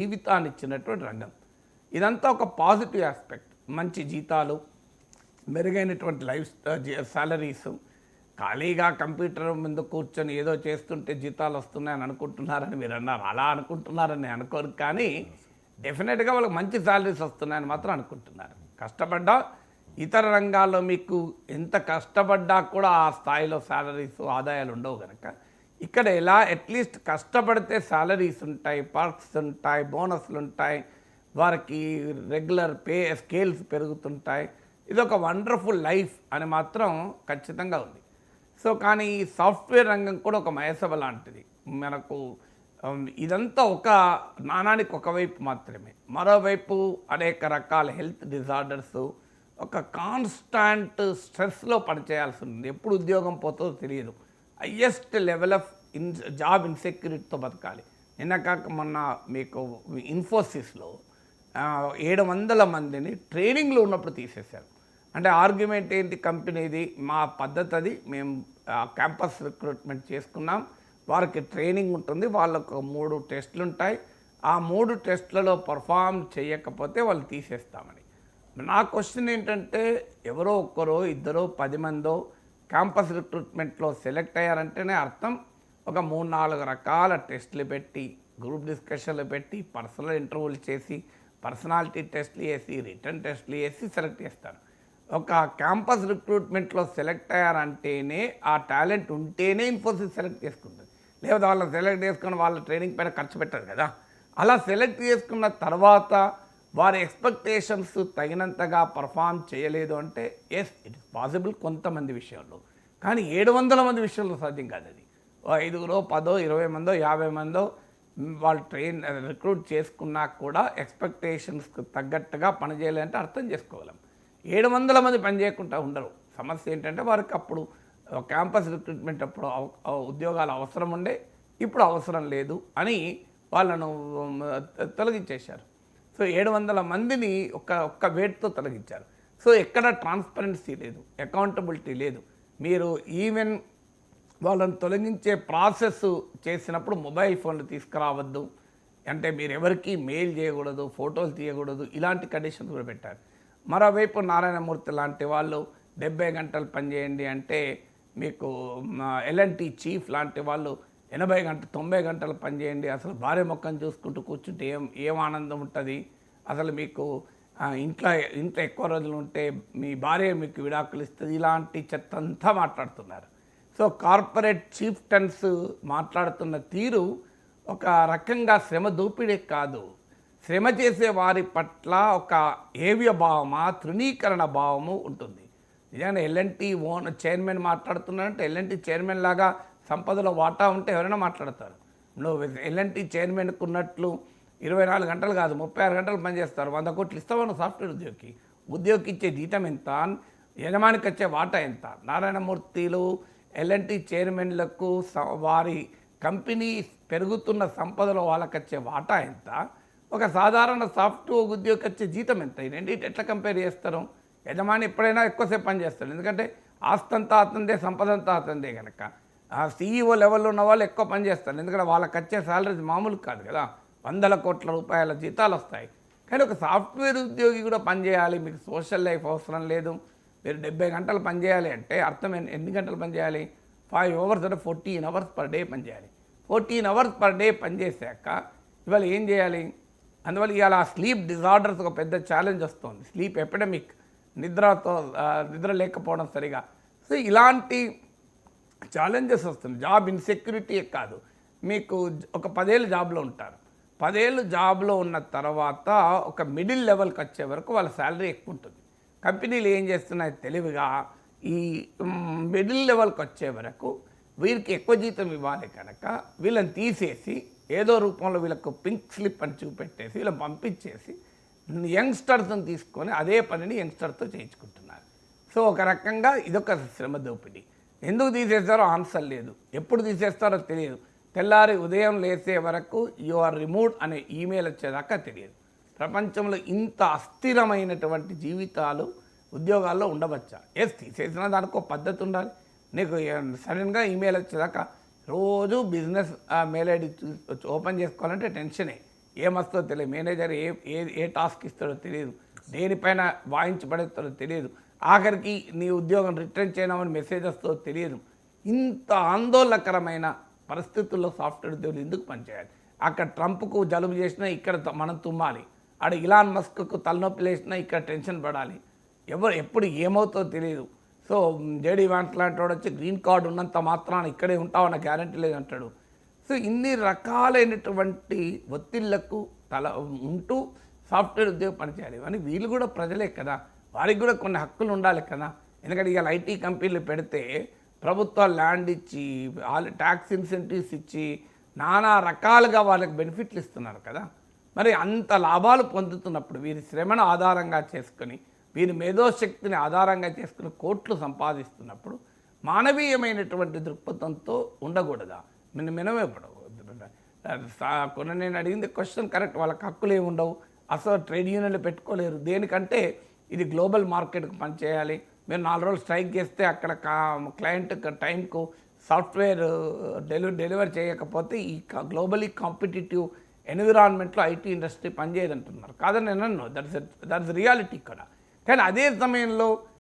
జీవితాన్ని ఇచ్చినటువంటి రంగం. ఇదంతా ఒక పాజిటివ్ ఆస్పెక్ట్. మంచి జీతాలు మెరుగైనటువంటి లైఫ్ సాలరీస్ ఖాళీగా కంప్యూటర్ ముందు కూర్చొని ఏదో చేస్తుంటే జీతాలు వస్తున్నాయని అనుకుంటున్నారని మీరు అన్నారు. అలా అనుకుంటున్నారని అనుకోరు కానీ డెఫినెట్గా వాళ్ళకి మంచి సాలరీస్ వస్తున్నాయని మాత్రం అనుకుంటున్నారు. కష్టపడ్డా ఇతర రంగాల్లో మీకు ఎంత కష్టపడ్డా కూడా ఆ స్థాయిలో సాలరీస్ ఆదాయాలు ఉండవు కనుక ఇక్కడ ఎలా అట్లీస్ట్ కష్టపడితే సాలరీస్ ఉంటాయి పార్క్స్ ఉంటాయి బోనస్లు ఉంటాయి వారికి రెగ్యులర్ పే స్కేల్స్ పెరుగుతుంటాయి. ఇది ఒక వండర్ఫుల్ లైఫ్ అని మాత్రం ఖచ్చితంగా ఉంది. సో కానీ ఈ సాఫ్ట్వేర్ రంగం కూడా ఒక మయసభ లాంటిది. మనకు ఇదంతా ఒక నాణానికి ఒకవైపు మాత్రమే. మరోవైపు అనేక రకాల హెల్త్ డిజార్డర్స్ ఒక కాన్స్టాంట్ స్ట్రెస్లో పనిచేయాల్సి ఉంటుంది. ఎప్పుడు ఉద్యోగం పోతుందో తెలియదు. Highest level of in job ఇన్సెక్యూరిటీతో బతకాలి. నిన్న కాక మొన్న మీకు ఇన్ఫోసిస్లో ఏడు వందల మందిని ట్రైనింగ్లో ఉన్నప్పుడు తీసేశారు. అంటే ఆర్గ్యుమెంట్ ఏంటి కంపెనీది? మా పద్ధతి అది మేము క్యాంపస్ రిక్రూట్మెంట్ చేసుకున్నాం. వారికి ట్రైనింగ్ ఉంటుంది. వాళ్ళకు మూడు టెస్టులు ఉంటాయి ఆ మూడు టెస్ట్లలో పర్ఫామ్ చేయకపోతే వాళ్ళు తీసేస్తామని. నా క్వశ్చన్ ఏంటంటే ఎవరో ఒక్కరో ఇద్దరో పది మందో క్యాంపస్ రిక్రూట్మెంట్లో సెలెక్ట్ అయ్యారంటేనే అర్థం. ఒక మూడు నాలుగు రకాల టెస్టులు పెట్టి గ్రూప్ డిస్కషన్లు పెట్టి పర్సనల్ ఇంటర్వ్యూలు చేసి పర్సనాలిటీ టెస్ట్లు వేసి రిటర్న్ టెస్ట్లు వేసి సెలెక్ట్ చేస్తారు. ఒక క్యాంపస్ రిక్రూట్మెంట్లో సెలెక్ట్ అయ్యారంటేనే ఆ టాలెంట్ ఉంటేనే ఇన్ఫోసిస్ సెలెక్ట్ చేసుకుంటుంది. లేదా వాళ్ళని సెలెక్ట్ చేసుకుని వాళ్ళ ట్రైనింగ్ పైన ఖర్చు పెట్టరు కదా. అలా సెలెక్ట్ చేసుకున్న తర్వాత వారి ఎక్స్పెక్టేషన్స్ తగినంతగా పర్ఫామ్ చేయలేదు అంటే ఎస్ ఇట్ ఇస్ పాసిబుల్ కొంతమంది విషయంలో కానీ ఏడు వందల మంది విషయంలో సాధ్యం కాదు అది ఐదుగురో పదో ఇరవై మందో యాభై మందో వాళ్ళు ట్రైన్ రిక్రూట్ చేసుకున్నా కూడా ఎక్స్పెక్టేషన్స్కి తగ్గట్టుగా పనిచేయాలంటే అర్థం చేసుకోగలం. ఏడు వందల మంది పనిచేయకుండా ఉండరు. సమస్య ఏంటంటే వారికి అప్పుడు క్యాంపస్ రిక్రూట్మెంట్ అప్పుడు ఉద్యోగాలు అవసరం ఉండే ఇప్పుడు అవసరం లేదు అని వాళ్ళను తొలగించేశారు. సో ఏడు వందల మందిని ఒక్క ఒక్క వేట్తో తొలగించారు. సో ఎక్కడ ట్రాన్స్పరెన్సీ లేదు అకౌంటబిలిటీ లేదు. మీరు ఈవెన్ వాళ్ళని తొలగించే ప్రాసెస్ చేసినప్పుడు మొబైల్ ఫోన్లు తీసుకురావద్దు. అంటే మీరు ఎవరికి మెయిల్ చేయకూడదు ఫోటోలు తీయకూడదు ఇలాంటి కండిషన్స్ కూడా పెట్టారు. మరోవైపు నారాయణమూర్తి లాంటి వాళ్ళు డెబ్బై గంటలు పనిచేయండి అంటే మీకు ఎల్ఎన్టీ చీఫ్ లాంటి వాళ్ళు ఎనభై గంట తొంభై గంటలు పనిచేయండి అసలు భార్య మొక్కను చూసుకుంటూ కూర్చుంటే ఏం ఏం ఆనందం ఉంటుంది? అసలు మీకు ఇంట్లో ఇంట్లో ఎక్కువ రోజులు ఉంటే మీ భార్య మీకు విడాకులు ఇస్తుంది? ఇలాంటి చెత్త అంతా మాట్లాడుతున్నారు. సో కార్పొరేట్ చీఫ్టన్స్ మాట్లాడుతున్న తీరు ఒక రకంగా శ్రమ దోపిడీ కాదు. శ్రమ చేసే వారి పట్ల ఒక ఏవ్య భావమా తృణీకరణ భావము ఉంటుంది. నిజంగా ఎల్ఎన్టీ ఓన్ చైర్మన్ మాట్లాడుతున్నారంటే ఎల్ఎన్టీ చైర్మన్ లాగా సంపదలో వాటా ఉంటే ఎవరైనా మాట్లాడతారు. నువ్వు ఎల్ఎన్టీ చైర్మన్కు ఉన్నట్లు ఇరవై నాలుగు గంటలు కాదు ముప్పై ఆరు గంటలు పనిచేస్తారు. వంద కోట్లు ఇస్తామన్న సాఫ్ట్వేర్ ఉద్యోగికి? ఉద్యోగికి ఇచ్చే జీతం ఎంత? యజమానికి వచ్చే వాటా ఎంత? నారాయణమూర్తిలు ఎల్ఎన్టీ చైర్మన్లకు స- వారి కంపెనీ పెరుగుతున్న సంపదలో వాళ్ళకి వచ్చే వాటా ఎంత? ఒక సాధారణ సాఫ్ట్వేర్ ఉద్యోగికి వచ్చే జీతం ఎంత? ఇదండి ఎట్లా కంపేర్ చేస్తారు? యజమాని ఎప్పుడైనా ఎక్కువసేపు పని చేస్తాడు. ఎందుకంటే ఆస్తంతా అతందే సంపద అంతా అతందే కనుక సీఈఓ లెవెల్లో ఉన్న వాళ్ళు ఎక్కువ పని చేస్తారు. ఎందుకంటే వాళ్ళకి వచ్చే శాలరీస్ మామూలు కాదు కదా. వందల కోట్ల రూపాయల జీతాలు వస్తాయి కానీ ఒక సాఫ్ట్వేర్ ఉద్యోగి కూడా పనిచేయాలి మీకు సోషల్ లైఫ్ అవసరం లేదు. మీరు డెబ్బై గంటలు పనిచేయాలి అంటే అర్థం ఎన్ని- గంటలు పనిచేయాలి ఫైవ్ అవర్స్ అంటే ఫోర్టీన్ అవర్స్ పర్ డే పనిచేయాలి ఫోర్టీన్ అవర్స్ పర్ డే పనిచేసాక ఇవాళ ఏం చేయాలి? అందువల్ల ఇవాళ స్లీప్ డిజార్డర్స్ ఒక పెద్ద ఛాలెంజ్ వస్తుంది. స్లీప్ ఎపిడమిక్ నిద్రతో నిద్ర లేకపోవడం సరిగా. సో ఇలాంటి ఛాలెంజెస్ వస్తుంది. జాబ్ ఇన్సెక్యూరిటీ కాదు. మీకు ఒక పదేళ్ళు జాబ్లో ఉంటారు. పదేళ్ళు జాబ్లో ఉన్న తర్వాత ఒక మిడిల్ లెవెల్కి వచ్చే వరకు వాళ్ళ శాలరీ ఎక్కువ ఉంటుంది. కంపెనీలు ఏం చేస్తున్నాయి తెలివిగా ఈ మిడిల్ లెవెల్కి వచ్చే వరకు వీరికి ఎక్కువ జీతం ఇవ్వాలి కనుక వీళ్ళని తీసేసి ఏదో రూపంలో వీళ్ళకు పింక్ స్లిప్ అని చూపెట్టేసి వీళ్ళని పంపించేసి యంగ్స్టర్స్ని తీసుకొని అదే పనిని యంగ్స్టర్తో చేయించుకుంటున్నారు. సో ఒక రకంగా ఇదొక శ్రమ దోపిడీ. ఎందుకు తీసేస్తారో ఆన్సర్ లేదు. ఎప్పుడు తీసేస్తారో తెలియదు. తెల్లారి ఉదయం లేసే వరకు యు ఆర్ రిమూవ్డ్ అనే ఈమెయిల్ వచ్చేదాకా తెలియదు. ప్రపంచంలో ఇంత అస్థిరమైనటువంటి జీవితాలు ఉద్యోగాల్లో ఉండవచ్చా? ఎస్ తీసేసిన దానికి ఒక పద్ధతి ఉండాలి. నీకు సడన్గా ఈమెయిల్ వచ్చేదాకా రోజు బిజినెస్ మెయిల్ ఐడి ఓపెన్ చేసుకోవాలంటే టెన్షనే ఏమొస్తుందో తెలియదు. మేనేజర్ ఏ ఏ ఏ టాస్క్ ఇస్తాడో తెలియదు. దేనిపైన వాయించబడేస్తాడో తెలియదు. ఆఖరికి నీ ఉద్యోగం రిటర్న్ చేయమని మెసేజ్ వస్తుందో తెలియదు. ఇంత ఆందోళనకరమైన పరిస్థితుల్లో సాఫ్ట్వేర్ ఉద్యోగులు ఎందుకు పనిచేయాలి? అక్కడ ట్రంప్కు జలుబు చేసినా ఇక్కడ మనం తుమ్మాలి. ఆడ ఇలాన్ మస్క్కు తలనొప్పి లేచినా ఇక్కడ టెన్షన్ పడాలి. ఎవరు ఎప్పుడు ఏమవుతుందో తెలియదు సో జేడీ వ్యాంట్ లాంటి వాడు వచ్చి గ్రీన్ కార్డు ఉన్నంత మాత్రాన ఇక్కడే ఉంటామన్న గ్యారంటీ లేదంటాడు. సో ఇన్ని రకాలైనటువంటి ఒత్తిళ్ళకు తల ఉంటూ సాఫ్ట్వేర్ ఉద్యోగం పనిచేయాలి. అని వీళ్ళు కూడా ప్రజలే కదా. వారికి కూడా కొన్ని హక్కులు ఉండాలి కదా. ఎందుకంటే ఇవాళ ఐటీ కంపెనీలు పెడితే ప్రభుత్వాలు ల్యాండ్ ఇచ్చి వాళ్ళు ట్యాక్స్ ఇన్సెంటివ్స్ ఇచ్చి నానా రకాలుగా వాళ్ళకి బెనిఫిట్లు ఇస్తున్నారు కదా. మరి అంత లాభాలు పొందుతున్నప్పుడు వీరి శ్రమను ఆధారంగా చేసుకొని వీరి మేధోశక్తిని ఆధారంగా చేసుకుని కోట్లు సంపాదిస్తున్నప్పుడు మానవీయమైనటువంటి దృక్పథంతో ఉండకూడదా? మిన్న మినమే కొన్ని నేను అడిగింది క్వశ్చన్ కరెక్ట్ వాళ్ళకి హక్కులు ఏమి ఉండవు. అసలు ట్రేడ్ యూనియన్లు పెట్టుకోలేరు. దేనికంటే ఇది గ్లోబల్ మార్కెట్కి పనిచేయాలి. మీరు నాలుగు రోజులు స్ట్రైక్ చేస్తే అక్కడ కా క్లయింట్ టైంకు సాఫ్ట్వేర్ డెలివరీ డెలివరీ చేయకపోతే ఈ గ్లోబలీ కాంపిటేటివ్ ఎన్విరాన్మెంట్లో ఐటీ ఇండస్ట్రీ పనిచేయదంటున్నారు. కాదని నేను దట్స్ దట్స్ రియాలిటీ ఇక్కడ. కానీ అదే సమయంలో